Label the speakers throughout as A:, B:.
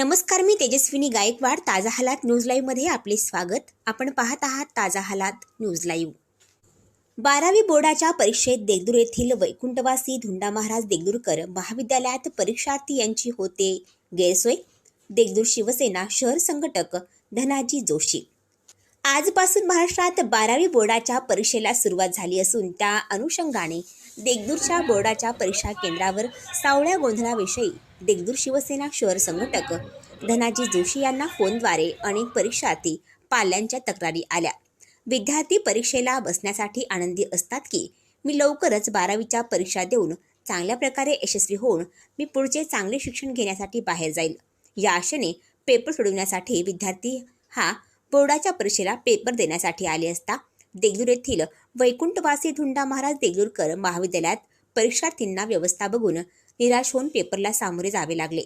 A: नमस्कार मी तेजस्विनी गायकवाड ताजा हालात न्यूज लाईव्हमध्ये आपले स्वागत. आपण पाहत आहात ताजा हालात न्यूज लाईव्ह. बारावी बोर्डाच्या परीक्षेत देगदूर येथील वैकुंठवासी धुंडा महाराज देगदूरकर महाविद्यालयात परीक्षार्थी यांची होते गैरसोय. देगदूर शिवसेना शहर संघटक धनाजी जोशी. आजपासून महाराष्ट्रात बारावी बोर्डाच्या परीक्षेला सुरुवात झाली असून त्या अनुषंगाने देगदूरच्या बोर्डाच्या परीक्षा केंद्रावर सावळ्या गोंधळाविषयी देगदूर शिवसेना शहर संघटक धनाजी जोशी यांना फोनद्वारे अनेक परीक्षार्थी पाल्यांच्या तक्रारी आल्या. विद्यार्थी परीक्षेला बसण्यासाठी आनंदी असतात की मी लवकरच बारावीच्या परीक्षा देऊन चांगल्या प्रकारे यशस्वी होऊन मी पुढचे चांगले शिक्षण घेण्यासाठी बाहेर जाईल. या आशेने पेपर सोडवण्यासाठी विद्यार्थी हा बोर्डाच्या परीक्षेला पेपर देण्यासाठी आले असता देगलूर येथील वैकुंठवासी धुंडा महाराज देगलूरकर महाविद्यालयात परीक्षार्थींना व्यवस्था बघून निराश होऊन पेपरला सामोरे जावे लागले.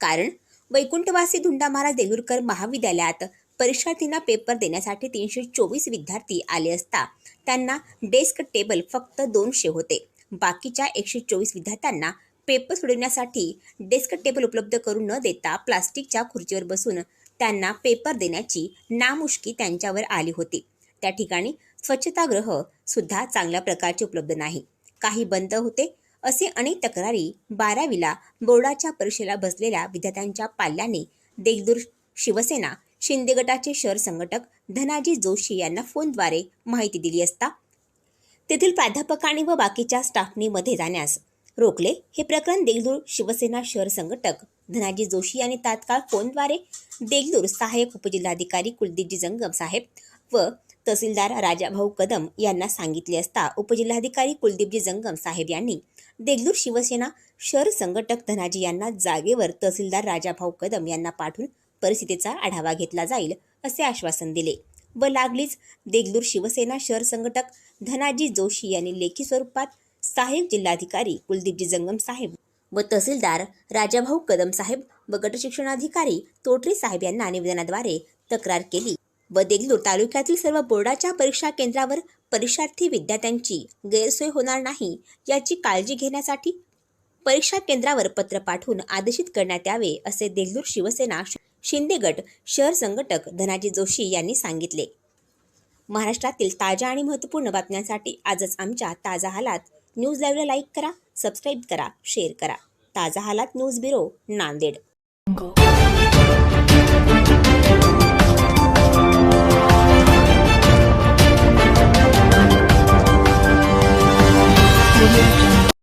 A: कारण वैकुंठवासी धुंडा महाराज देगलूरकर महाविद्यालयात परीक्षार्थींना पेपर देण्यासाठी तीनशे चोवीस विद्यार्थी आले असता त्यांना डेस्क टेबल फक्त दोनशे होते. बाकीच्या एकशे चोवीस विद्यार्थ्यांना पेपर सोडवण्यासाठी डेस्क टेबल उपलब्ध करून न देता प्लास्टिकच्या खुर्चीवर बसून त्यांना पेपर देण्याची नामुष्की त्यांच्यावर आली होती. त्या ठिकाणी स्वच्छतागृह सुद्धा चांगल्या प्रकारचे उपलब्ध नाही. काही बंद होते. असे अनेक तक्रारी बारावीला बोर्डाच्या परीक्षेला बसलेल्या विद्यार्थ्यांच्या पाल्याने देगदूर शिवसेना शिंदे गटाचे शहर संघटक धनाजी जोशी यांना फोनद्वारे माहिती दिली असता तेथील प्राध्यापकांनी व बाकीच्या स्टाफनी मध्ये जाण्यास रोखले. हे प्रकरण देगलूर शिवसेना शहर संघटक धनाजी जोशी यांनी तात्काळ फोनद्वारे देगलूर सहाय्यक उपजिल्हाधिकारी कुलदीपजी जंगम साहेब व तहसीलदार राजाभाऊ कदम यांना सांगितले असता उपजिल्हाधिकारी कुलदीपजी जंगम साहेब यांनी देगलूर शिवसेना शहर संघटक धनाजी यांना जागेवर तहसीलदार राजाभाऊ कदम यांना पाठवून परिस्थितीचा आढावा घेतला जाईल असे आश्वासन दिले व लागलीच देगलूर शिवसेना शहर संघटक धनाजी जोशी यांनी लेखी स्वरूपात सहाय्यक जिल्हाधिकारी कुलदीपजी जंगम साहेब व तहसीलदार राजाभाऊ कदम साहेब व गटशिक्षणाधिकारी तोटरे साहेब यांना निवेदनाद्वारे तक्रार केली व देगलूर तालुक्यातील सर्व बोर्डाच्या परीक्षा केंद्रावर परीक्षार्थी विद्यार्थ्यांची गैरसोय होणार नाही याची काळजी घेण्यासाठी परीक्षा केंद्रावर पत्र पाठवून आदेशित करण्यात यावे असे देगलूर शिवसेना शिंदे गट शहर संघटक धनाजी जोशी यांनी सांगितले. महाराष्ट्रातील ताज्या आणि महत्त्वपूर्ण बातम्यांसाठी आजच आमच्या ताजा हालात. न्यूज लाईव्हला लाईक करा सबस्क्राईब करा शेअर करा. ताजा हालात न्यूज ब्युरो नांदेड.